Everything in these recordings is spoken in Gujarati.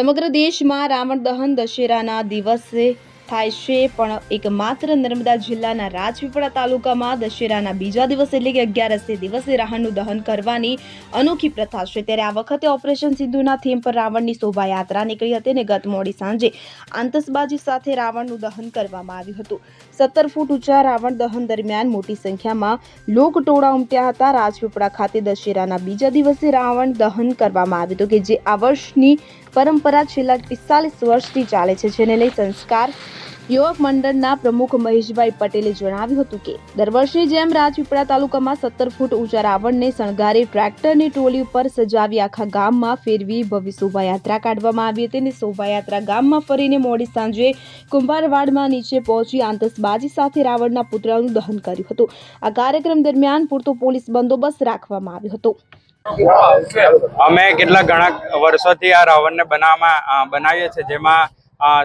સમગ્ર દેશમાં રાવણ દહન દશેરાના દિવસે થાય છે, પણ એકમાત્ર નર્મદા જિલ્લાના રાજપીપળા તાલુકામાં દશેરાના બીજા દિવસે એટલે કે અગિયારસે દિવસે રાવણનું દહન કરવાની અનોખી પ્રથા છે. ત્યારે આ વખતે ઓપરેશન સિંધુના થીમ પર રાવણની શોભાયાત્રા નીકળી હતી અને ગત મોડી સાંજે આતશબાજી સાથે રાવણનું દહન કરવામાં આવ્યું હતું. સત્તર ફૂટ ઊંચા રાવણ દહન દરમિયાન મોટી સંખ્યામાં લોક ટોળા ઉમટ્યા હતા. રાજપીપળા ખાતે દશેરાના બીજા દિવસે રાવણ દહન કરવામાં આવ્યું હતું કે જે આ વર્ષની પરંપરા છેલ્લા પિસ્તાલીસ વર્ષથી ચાલે છે, જેને લઈ સંસ્કાર યુવક મંડળના પ્રમુખ મહેશભાઈ પટેલે જણાવ્યું હતું કે, દર વર્ષની જેમ રાજપીપળા તાલુકામાં સત્તર ફૂટ ઊંચા રાવણને શણગારી ટ્રેક્ટરની ટ્રોલી ઉપર સજાવી આખા ગામમાં ફેરવી ભવ્ય શોભાયાત્રા કાઢવામાં આવી હતી અને શોભાયાત્રા ગામમાં ફરીને મોડી સાંજે કુંભારવાડમાં નીચે પહોંચી આતશબાજી સાથે રાવણના પુતળાનું દહન કર્યું હતું. આ કાર્યક્રમ દરમિયાન પૂરતો પોલીસ બંદોબસ્ત રાખવામાં આવ્યો હતો. અમે કેટલા ઘણા વર્ષોથી આ રાવણને બનાવવામાં બનાવીએ છીએ, જેમાં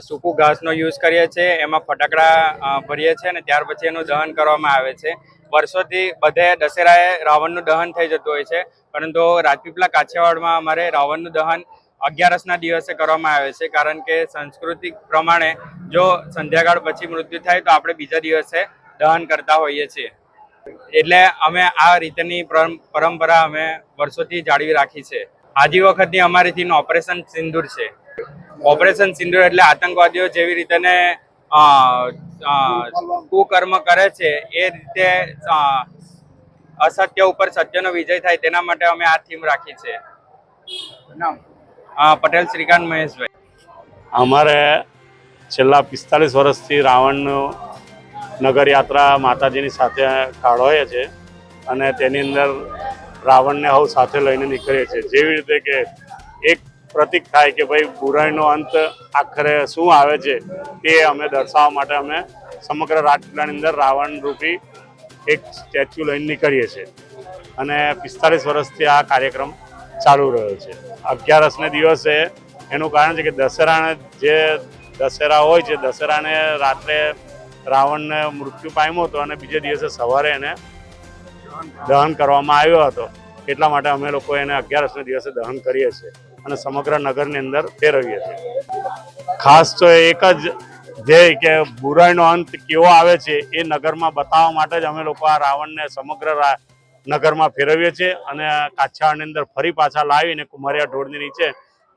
સૂકું ઘાસનો યુઝ કરીએ છીએ. એમાં ફટાકડા ભરીએ છીએ અને ત્યાર પછી એનું દહન કરવામાં આવે છે. વર્ષોથી બધે દશેરાએ રાવણનું દહન થઈ જતું હોય છે. પરંતુ રાજપીપળા કાછિયાવાડમાં અમારે રાવણનું દહન અગિયારસના દિવસે કરવામાં આવે છે. કારણ કે સાંસ્કૃતિક પ્રમાણે જો સંધ્યાકાળ પછી મૃત્યુ થાય તો આપણે બીજા દિવસે દહન કરતા હોઈએ છીએ. એટલે અમે આ રીતની પરંપરા અમે વર્ષોથી જાળવી રાખી છે. આજી વખતની અમારી થીમ ઓપરેશન સિંદૂર છે. ઓપરેશન સિંદૂર એટલે આતંકવાદીઓ જેવી રીતે કુકર્મ કરે છે એ રીતે અસત્ય ઉપર સત્યનો વિજય થાય તેના માટે અમે આ થીમ રાખી છે. પટેલ શ્રીકાંત મહેશભાઈ. અમારે છેલ્લા પિસ્તાલીસ વર્ષથી રાવણનું નગર યાત્રા માતાજીની સાથે કાઢોએ છે અને તેની અંદર રાવણને હવ સાથે લઈને નીકળીએ છીએ જેવી રીતે કે એક પ્રતીક થાય કે ભાઈ બુરાઈનો અંત આખરે શું આવે છે તે અમે દર્શાવવા માટે અમે સમગ્ર રાજપીપળાની અંદર રાવણ રૂપી એક સ્ટેચ્યુ લઈને નીકળીએ છીએ. અને પિસ્તાલીસ વર્ષથી આ કાર્યક્રમ ચાલુ રહ્યો છે. અગિયારસને દિવસે એનું કારણ છે કે દશેરાને જે દશેરા હોય છે, દશેરાને રાત્રે રાવણને મૃત્યુ પામ્યો હતો અને બીજે દિવસે સવારે એને દહન કરવામાં આવ્યો હતો. એટલા માટે અમે લોકો એને અગિયારસને દિવસે દહન કરીએ છીએ. અને સમગ્ર નગરની અંદર ફેરવીએ છીએ. ખાસ તો એક જ ધ્યેય કે બુરાઈનો અંત કેવો આવે છે એ નગરમાં બતાવવા માટે જ અમે લોકો આ રાવણને સમગ્ર નગરમાં ફેરવીએ છીએ અને કાછાળની અંદર ફરી પાછા લાવીને કુમારિયા ઢોળની નીચે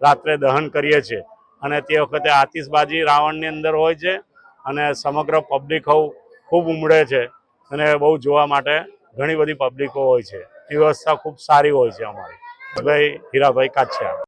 રાત્રે દહન કરીએ છીએ. અને તે વખતે આતિશબાજી રાવણની અંદર હોય છે અને સમગ્ર પબ્લિક ખૂબ ઉમળે છે અને બહુ જોવા માટે ઘણી બધી પબ્લિકો હોય છે. એ વ્યવસ્થા ખૂબ સારી હોય છે અમારી. ભાઈ, હીરાભાઈ કાછિયા